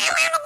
Wee wee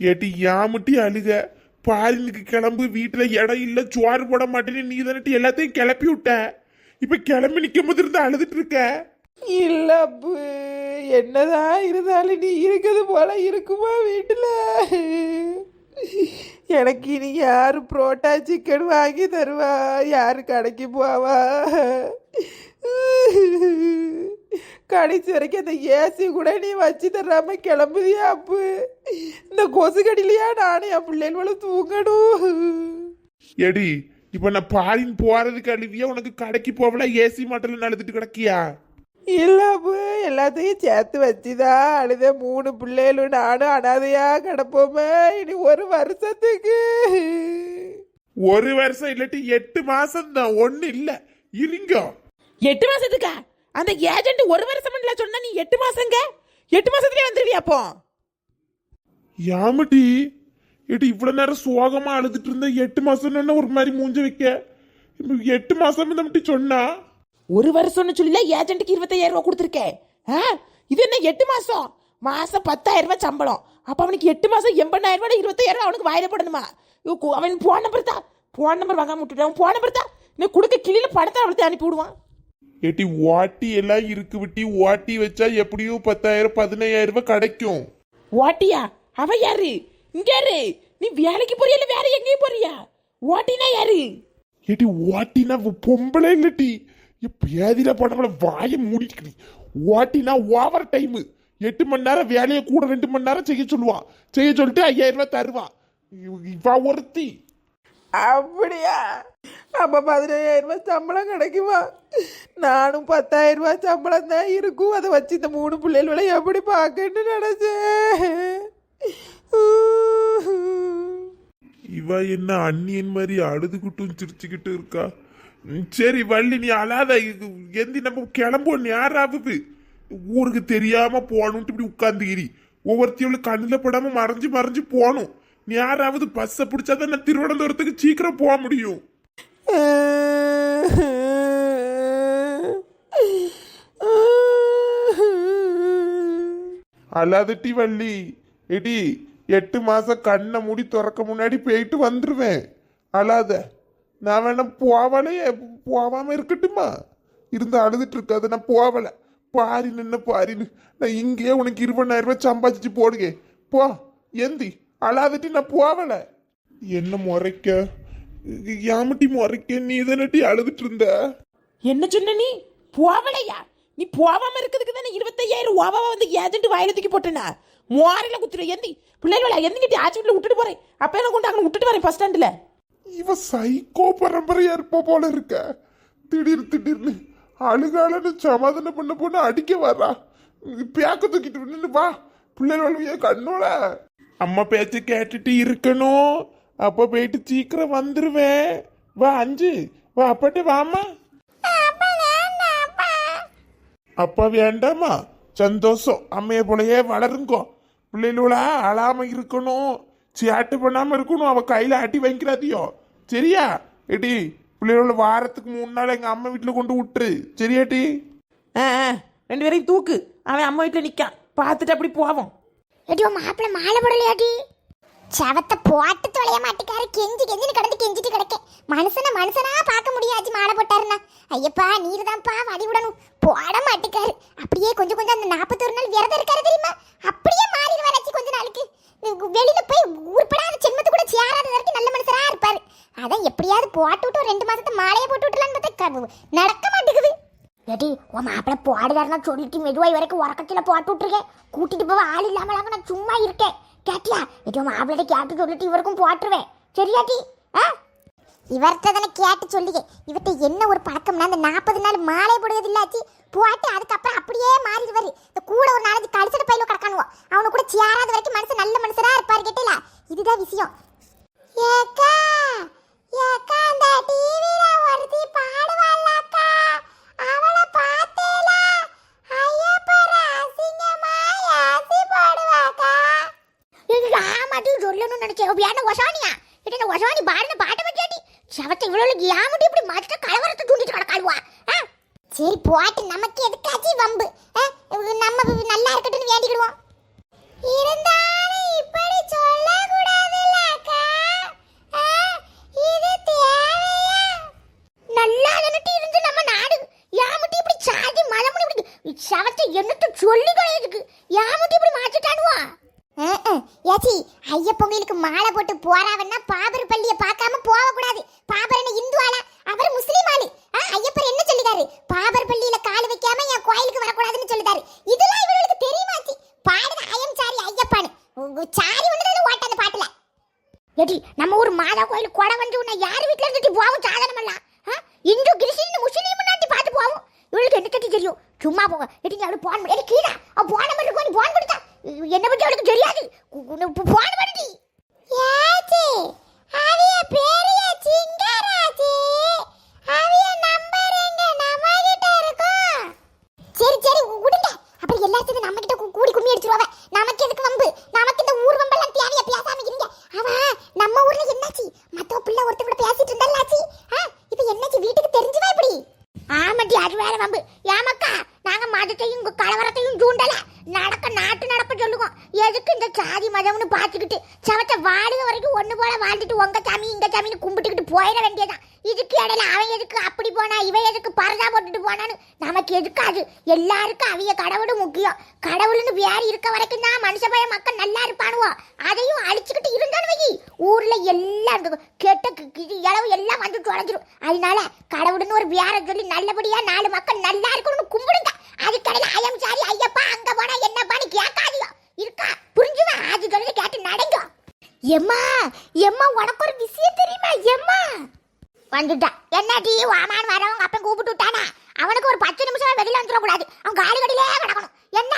ஏட்டி யாமுட்டி அழுக. பாலினுக்கு கிளம்பு வீட்டில் இடம் இல்லை சோறு போட மாட்டேன்னு நீ தானட்டி எல்லாத்தையும் கிளப்பி விட்ட. இப்போ கிளம்பி நிற்கும் போது இருந்து அழுதுட்டு இருக்க. இல்ல அப்பு என்னதான் இருந்தாலும் நீ இருக்கிறது போல இருக்குமா வீட்டில்? எனக்கு இனி யார் புரோட்டா சிக்கன் வாங்கி தருவா? யாரு கடைக்கு போவா? கடைசி வரைக்கும் அந்த ஏசி கூட நீ வச்சு தராம கிளம்புதியா அப்பு? இந்த கொசு கடிலையா நானும் என் பிள்ளைகளும் தூங்கணும். எடி இப்ப நான் பாலின் போறதுக்கு அழுவியா உனக்கு கடைக்கு போகல ஏசி மாட்டல அழுதுட்டு கிடக்கியா? இல்ல அப்பு. எல்லாத்தையும் சேர்த்து வச்சுதான் அழுத மூணு பிள்ளைகளும் நானும் அனாதையா கிடப்போமே இனி ஒரு வருஷத்துக்கு. ஒரு வருஷம் இல்லாட்டி எட்டு மாசம் தான் ஒண்ணு இல்ல. இருங்க. எட்டு மாசத்துக்கா? அந்த ஏஜென்ட் ஒரு வருஷம் சொன்னா நீ எட்டு மாசங்க? எட்டு மாசத்துலயே வந்துருவியா அப்போ? யாமட்டி எடி இவ்வளவு நேரம் சோகமா அழுதுட்டு இருந்த எட்டு மாசம் ஒரு மாதிரி மூஞ்ச வைக்க. எட்டு மாசம் இந்த சொன்னா? ஒரு வருஷம்னு சொல்லல ஏஜென்ட்டுக்கு இருபத்தாயிரம் ரூபாய் கொடுத்துருக்கேன் இது என்ன எட்டு மாசம்? மாசம் பத்தாயிரம் ரூபாய் சம்பளம். அப்ப அவனுக்கு எட்டு மாசம் எண்பதாயிரம் ரூபாய் இருபத்தாயிரம் அவனுக்கு வாயில போடணுமா? அவன் போன் நம்பர் தான் போன் நம்பர் வாங்காம விட்டுட்டான் போன் நம்பர் தான் இன்னும் கொடுக்க கிளியில பணத்தை அவளுக்கு அனுப்பி விடுவான். ஏட்டி ஓட்டி எல்லாம் இருக்கு விட்டி ஓட்டி வச்சா எப்படியும் பத்தாயிரம் பதினையாயிரம் ரூபாய் கிடைக்கும். ஓட்டியா அவ யாரு? இங்க யாரு? நீ வேலைக்கு போறியா இல்ல வேற எங்கேயும் போறியா? ஓட்டினா யாரு? ஏட்டி ஓட்டினா பொம்பளை இல்லட்டி பேதியில போனவள வாய மூடிட்டு ஓட்டினா ஓவர் டைம் எட்டு மணி நேரம் வேலையை கூட ரெண்டு மணி நேரம் செய்ய சொல்லுவான் செய்ய சொல்லிட்டு ஐயாயிரம் ரூபாய் தருவான் இவ ஒருத்தி. அப்படியா? அப்போ பதினையாயிரம் ரூபாய் சம்பளம் கிடைக்குமா? நானும் பத்தாயிரம் ரூபாய் சம்பளம் தான் இருக்கும். அதை வச்சு இந்த மூணு பிள்ளைகளை எப்படி பார்க்கன்னு நினைச்சேன். இவ என்ன அண்ணியன் மாதிரி அழுதுகிட்டும் சிரிச்சுக்கிட்டு இருக்கா? சரி வள்ளி நீ அழாத. எந்தி நம்ம கிளம்புவோம் நேராகுது ஊருக்கு தெரியாம போகணும்ட்டு இப்படி உட்காந்துக்கிறி ஒவ்வொருத்தையும் கண்ணில் படாம மறைஞ்சு மறைஞ்சு போகணும். யாராவது பஸ்ஸை பிடிச்சாதான் நான் திருவனந்தபுரத்துக்கு சீக்கிரம் போக முடியும். அல்லாதட்டி வள்ளி. இடி எட்டு மாசம் கண்ணை மூடி திறக்க முன்னாடி போயிட்டு வந்துருவேன். அழாத. நான் வேணா போவலையே போவாம இருக்கட்டுமா? இருந்து அழுதுட்டு இருக்காது நான் போவல. பாரின்னு என்ன பாரின்னு நான் இங்கேயே உனக்கு இருபதாயிரம் ரூபாய் சம்பாதிச்சு போடுங்க. போ எந்தி அழாதட்டி நான் போவல. என்ன முறைக்க? யாமட்டி முறைக்க நீ தானட்டி அழுதுட்டு இருந்த? என்ன சொன்ன நீ? போவலையா? நீ போவாம இருக்கிறதுக்கு தானே இருபத்தையாயிரம் ஓவாவா வந்து ஏஜென்ட் வாயில தூக்கி போட்டேனா? மோரையில குத்துரு எந்தி பிள்ளைகளா எந்திக்கிட்டு ஹாஸ்பிட்டல் விட்டுட்டு போறேன். அப்ப என்ன கொண்டு அங்கே விட்டுட்டு வரேன் பஸ் ஸ்டாண்ட்ல இவ சைக்கோ பரம்பரையா இருப்ப போல இருக்க. திடீர் திடீர்னு அழுகாலன்னு சமாதானம் பண்ண பொண்ணு அடிக்க வர்றா. பேக்க தூக்கிட்டு நின்று வா. பிள்ளைகளுடைய கண்ணோட. அம்மா பேச்சு கேட்டுட்டு இருக்கணும். அப்ப போயிட்டு சீக்கிரம் வந்துருவேன். வா அஞ்சு. வா அப்பட்டு வாமா அப்பா வேண்டாமா சந்தோஷம். அம்மைய போலயே வளருங்கோ. பிள்ளைகளா அழாம இருக்கணும். சேட்டு பண்ணாம இருக்கணும். அவ கையில ஆட்டி வாங்கிக்கிறாதியோ. சரியா? எடி பிள்ளைகள வாரத்துக்கு மூணு நாள் எங்க அம்மா வீட்டுல கொண்டு விட்டுரு. சரியாட்டி ஆ ஆ, ரெண்டு பேரையும் தூக்கு. அவன் அம்மா வீட்டுல நிற்கான் பார்த்துட்டு அப்படி போவோம். எடியோ மாப்பிள்ள மாலை போடலையாடி? சவத்தை போட்டு தொலைய மாட்டிக்காரு. கெஞ்சி கெஞ்சின்னு கிடந்து கெஞ்சிட்டு கிடக்கேன் மனுஷனை மனுஷனா பார்க்க முடியாது மாலை போட்டாருன்னா. ஐயப்பா நீர் தான்ப்பா வடி விடணும். போட மாட்டிக்காரு. அப்படியே கொஞ்சம் கொஞ்சம் அந்த நாற்பத்தொரு நாள் விரதம் இருக்காரு தெரியுமா? அப்படியே மாறிடு வராச்சு கொஞ்ச நாளுக்கு. வெளியில போய் உருப்படாத சென்மத்து கூட சேராத வரைக்கும் நல்ல மனுஷரா இருப்பாரு. அதான் எப்படியாவது போட்டு விட்டு ரெண்டு மாசத்து மாலையை போட்டு விட்டுலான்னு பார்த்தா நடக்க மாட்டேங்குது. ஏடி உன் மாப்பிள்ள போடுறாருன்னா சொல்லிட்டு மெதுவாய் வரைக்கும் உறக்கத்தில் போட்டு விட்டுருக்கேன். கூட்டிட்டு போக ஆள் இல்லாமலாங்க நான் சும்மா இருக்கேன். கேட்டியா? ஏடி உன் மாப்பிள்ளை கேட்டு சொல்லிட்டு இவருக்கும் போட்டுருவேன். சரியாட்டி ஆ? இவர்கிட்ட தானே கேட்டு சொல்லுங்க இவர்கிட்ட என்ன ஒரு பழக்கம்னா அந்த நாற்பது நாள் மாலை போடுவது இல்லாச்சு போட்டு அதுக்கப்புறம் அப்படியே மாறிடுவாரு. இந்த கூட ஒரு நாலஞ்சு கழிச்சட பையில கிடக்கானுவோ. அவனு கூட சேராத வரைக்கும் மனசு நல்ல மனுஷரா இருப்பாரு கேட்டீங்களா இதுதான் விஷயம். ஏக்கா ஏக்கா அந்த டிவில ஒருத்தி பாடுவாள்லக்கா சொல்லணும்னு நினைச்சேன். அப்படியான ஒசானியா இது இந்த ஒசானி பாடுன பாட்டை பத்தியாட்டி? சவத்தை இவ்வளவு யாமட்டி இப்படி மாத்திட்ட கலவரத்தை தூண்டிட்டு கிடக்காளுவா? சரி போட்டு நமக்கு எதுக்காச்சு வம்பு? நம்ம நல்லா இருக்கட்டும்னு வேண்டிக்கிடுவோம். இருந்தாலும் இப்படி அக்கா ஆ? இது தேவையா நல்லா நினைட்டு இருந்து நம்ம நாடு யாமட்டி இப்படி சாதி மதம் இப்படி சவத்தை என்னத்த சொல்லி கிடையாதுக்கு யாமட்டி இப்படி மாத்திட்டானுவா ஏச்சி ஐயப்பொங்கலுக்கு மாலை போட்டு போறாவன்னா பாபர் பள்ளிய பார்க்காம போக கூடாது பாபர் என்ன இந்து ஆளா அவர் முஸ்லீம் ஆளு ஐயப்பர் என்ன சொல்லிட்டாரு பாபர் பள்ளியில கால் வைக்காம என் கோயிலுக்கு வரக்கூடாதுன்னு சொல்லிட்டாரு இதெல்லாம் இவங்களுக்கு தெரியுமாச்சி பாடுது ஐயம் சாரி ஐயப்பான்னு உங்க சாரி ஒண்ணுதானே ஓட்ட அந்த பாட்டுல ஏடி நம்ம ஊர் மாதா கோயில் கொடை வந்து உன்னை யார் வீட்ல இருந்துட்டு போவோம் சாதனம் எல்லாம் ஆ? இந்து கிறிஸ்டின் முஸ்லீம் நாட்டி பார்த்து போவோம் இவளுக்கு என்ன கட்டி தெரியும் சும்மா போங்க எடி அவளு போன் பண்ணி கீழா அவ போன மாதிரி இருக்கும் போன் கொடுத்தா என்ன பத்தி அவளுக்கு தெரியாது. போன் பண்ணி ஏச்சி அவிய பேரு சிங்கராச்சி அவிய நம்பர் எங்க நம்ம கிட்ட இருக்கும் சரி சரி விடுங்க அப்புறம் எல்லாரும் சேர்ந்து நம்ம கிட்ட கூடி கும்மி அடிச்சிருவாங்க நமக்கு எதுக்கு வம்பு நமக்கு இந்த ஊர் வம்பெல்லாம் தேவையா பேசாம இருங்க அவன் நம்ம ஊர்ல என்னாச்சு மத்த பிள்ளை ஒருத்தர் கூட பேசிட்டு இருந்தாலாச்சு ஆ இப்போ என்னாச்சு வீட்டுக்கு தெரிஞ்சுவா இப்படி ஆமாட்டி அது வேற வம்பு ஏமாக்கா நாங்க மதத்தையும் உங்க கலவரத்தையும் தூண்டல நடக்க நாட்டு நடக்க சொல்லுவோம் எதுக்கு இந்த சாதி மதம்னு பார்த்துக்கிட்டு சவத்தை வாடுக வரைக்கும் ஒண்ணு போல வாழ்ந்துட்டு உங்க சாமி இந்த சாமின்னு கும்பிட்டுக்கிட்டு போயிட வேண்டியதான் இதுக்கு இடையில அவன் எதுக்கு அப்படி போனா இவன் எதுக்கு பரதா போட்டுட்டு போனான்னு நமக்கு எதுக்காது? எல்லாருக்கும் அவிய கடவுள் முக்கியம். கடவுள்னு வேறு இருக்க வரைக்கும் தான் மனுஷ பய மக்கள் நல்லா இருப்பானுவோ. அதையும் அழிச்சுக்கிட்டு இருந்தாலும் வை ஊர்ல எல்லாம் கெட்ட கி- கி- இளவு எல்லாம் வந்து தொலைஞ்சிரும். அதனால கடவுள்னு ஒரு வேற சொல்லி நல்லபடியா நாலு மக்கள் நல்லா இருக்கணும்னு கும்பிடுங்க. அதுக்கடையில் ஐயம் சாரி ஐயப்பா அங்க போனா என்னப்பான்னு கேட்காதியோ. இருக்கா? புரிஞ்சுதா? அது சொல்லி கேட்டு நடங்க. எம்மா எம்மா உனக்கு ஒரு விஷயம் தெரியுமா? எம்மா. வந்துட்டா என்னடி வாமான் வரவங்க அப்பன் கூப்பிட்டு விட்டானா அவனுக்கு ஒரு பத்து நிமிஷம் வெளியில வந்துடக்கூடாது அவன் காலி கடியிலே கிடக்கணும். என்ன?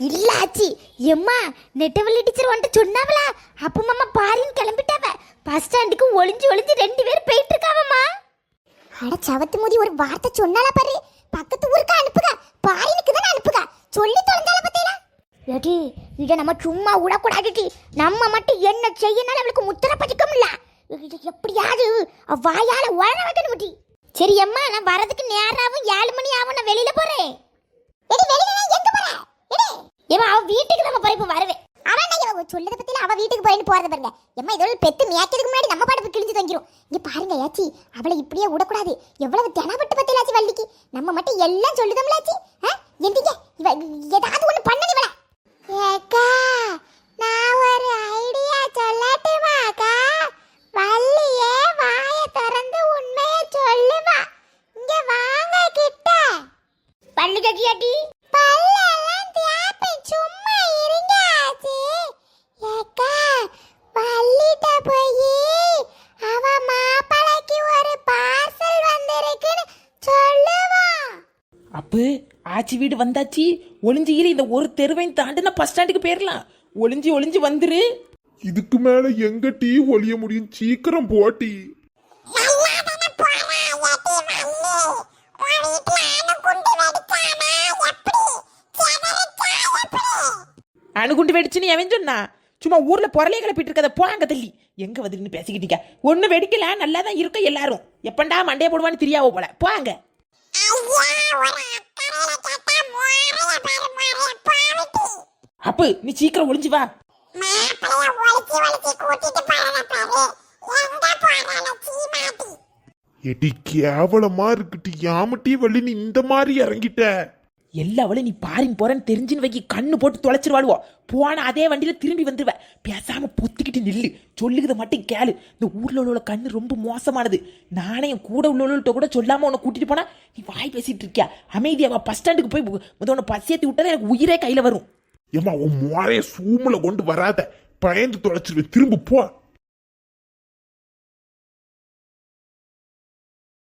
இல்ல ஆச்சி. எம்மா நெட்டவள்ளி டீச்சர் வந்துட்டு சொன்னாவல அப்ப மாமா பாரின்னு கிளம்பிட்டாவ. பஸ் ஸ்டாண்டுக்கு ஒளிஞ்சு ஒளிஞ்சு ரெண்டு பேரும் போயிட்டு இருக்காவம்மா அட சவத்து மூதி ஒரு வார்த்தை சொன்னால பாரு. பக்கத்து ஊருக்கு அனுப்புக பாரினுக்கு தானே அனுப்புக சொல்லி தொலைஞ்சால பத்தேல ஏடி இதை நம்ம சும்மா விடக்கூடாதுடி. நம்ம மட்டும் என்ன செய்யனாலும் அவளுக்கு முத்திர பதிக்கும்ல எப்படியாவது வாயால் உழன வைக்கணும் முட்டி. சரி அம்மா நான் வரதுக்கு நேராகவும் ஏழு மணி ஆகும் நான் வெளியில போறேன். ஏமா அவ வீட்டுக்கு நம்ம போய் இப்ப வருவேன் அவன் நான் சொல்லத பத்தில அவ வீட்டுக்கு போயின்னு போறது பாருங்க. ஏமா இதோட பெத்து மேய்க்கிறதுக்கு முன்னாடி நம்ம பாட்டு கிழிஞ்சு தங்கிரும். இங்க பாருங்க ஏச்சி அவளை இப்படியே விடக்கூடாது. எவ்வளவு தெனப்பட்டு பத்திலாச்சு வள்ளிக்கு. நம்ம மட்டும் எல்லாம் சொல்லுதம்லாச்சு எந்திங்க இவ ஏதாவது ஒண்ணு பண்ணு இவளை ஏக்கா நான் ஒரு ஐடியா சொல்லட்டுமாக்கா வள்ளியே வாய திறந்து உண்மையை சொல்லுவா இங்க வாங்க கிட்ட பல்லு கட்டியாட்டி பல்லெல்லாம் தியாப்பி சும்மா இருங்க ஆச்சி ஏக்கா வள்ளிட்ட போய் அவ மாப்பிளைக்கு ஒரு பார்சல் வந்திருக்குன்னு சொல்லுவா அப்பு ஆச்சி வீடு வந்தாச்சு? ஒளிஞ்சு இரு இந்த ஒரு தெருவையும் தாண்டினா பஸ் ஸ்டாண்டுக்கு போயிடலாம் ஒளிஞ்சு ஒளிஞ்சு வந்துரு. இதுக்கு மேல எங்க டீ ஒளிய முடியும்? சீக்கிரம் போட்டி அணுகுண்டு வெடிச்சுன்னு எவன் சொன்னா? சும்மா ஊர்ல பொருளைய கிளப்பிட்டு இருக்கத போனாங்க தள்ளி. எங்க வந்து பேசிக்கிட்டீங்க ஒண்ணு வெடிக்கல நல்லா தான் இருக்கும் எல்லாரும். எப்பண்டா மண்டைய போடுவான்னு தெரியாவோ போல. போங்க அப்பு நீ சீக்கிரம் ஒளிஞ்சு வா. எடி கேவலமா இருக்குட்டி யாமட்டி வள்ளி நீ இந்த மாதிரி இறங்கிட்ட. எல்லாவளும் நீ பாரின் போறேன்னு தெரிஞ்சுன்னு வைக்கி கண்ணு போட்டு தொலைச்சிருவாளுவோ. போன அதே வண்டியில் திரும்பி வந்துடுவேன் பேசாம பொத்திக்கிட்டு நில்லு. சொல்லுகிறத மட்டும் கேளு. இந்த ஊரில் உள்ள கண்ணு ரொம்ப மோசமானது. நானே என் கூட உள்ளவள்கிட்ட கூட சொல்லாமல் உன்னை கூட்டிட்டு போனால் நீ வாய் பேசிகிட்டு இருக்கியா? அமைதியாக பஸ் ஸ்டாண்டுக்கு போய் முத உன்னை பசியேத்தி விட்டா எனக்கு உயிரே கையில் வரும். ஏமா உன் முறைய சூமில் கொண்டு வராத. பயந்து தொலைச்சிருவேன். திரும்ப போ.